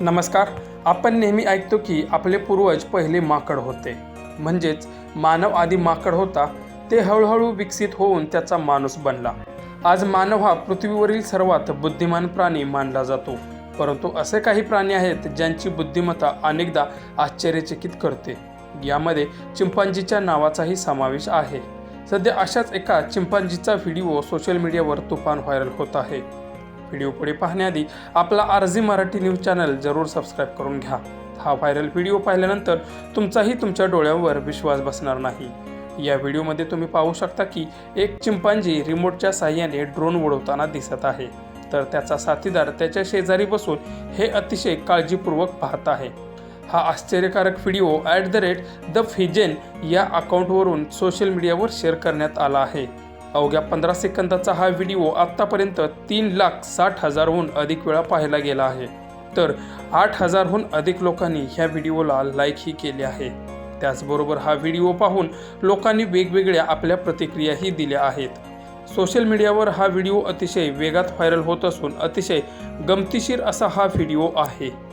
नमस्कार. आपण नेहमी ऐकतो की आपले पूर्वज पहिले माकड होते. म्हणजेच मानव आधी माकड होता ते हळूहळू विकसित होऊन त्याचा माणूस बनला. आज मानव हा पृथ्वीवरील सर्वात बुद्धिमान प्राणी मानला जातो. परंतु असे काही प्राणी आहेत ज्यांची बुद्धिमत्ता अनेकदा आश्चर्यचकित करते. यामध्ये चिंपांजीच्या नावाचाही समावेश आहे. सध्या अशाच एका चिंपांजीचा व्हिडिओ सोशल मीडियावर तुफान व्हायरल होत आहे. व्हिडिओ पुढे पाहण्याआधी आपला आरजी मराठी न्यूज चॅनल जरूर सबस्क्राईब करून घ्या. हा व्हायरल व्हिडिओ पाहिल्यानंतर तुमचाही तुमच्या डोळ्यावर विश्वास बसणार नाही. या व्हिडिओमध्ये तुम्ही पाहू शकता की एक चिंपांजी रिमोटच्या साह्याने ड्रोन उडवताना दिसत आहे. तर त्याचा साथीदार त्याच्या शेजारी बसून हे अतिशय काळजीपूर्वक पाहत आहे. हा आश्चर्यकारक व्हिडिओ ॲट द रेट द फिजेन या अकाउंटवरून सोशल मीडियावर शेअर करण्यात आला आहे. अवघ्या पंधरा सेकंदाचा हा व्हिडिओ आत्तापर्यंत तीन लाख साठ हजारहून अधिक वेळा पाहिला गेला आहे. तर आठ हजारहून अधिक लोकांनी ह्या व्हिडिओला लाईकही केले आहे. त्याचबरोबर हा व्हिडिओ पाहून लोकांनी वेगवेगळ्या आपल्या प्रतिक्रियाही दिल्या आहेत. सोशल मीडियावर हा व्हिडिओ अतिशय वेगात व्हायरल होत असून अतिशय गमतीशीर असा हा व्हिडिओ आहे.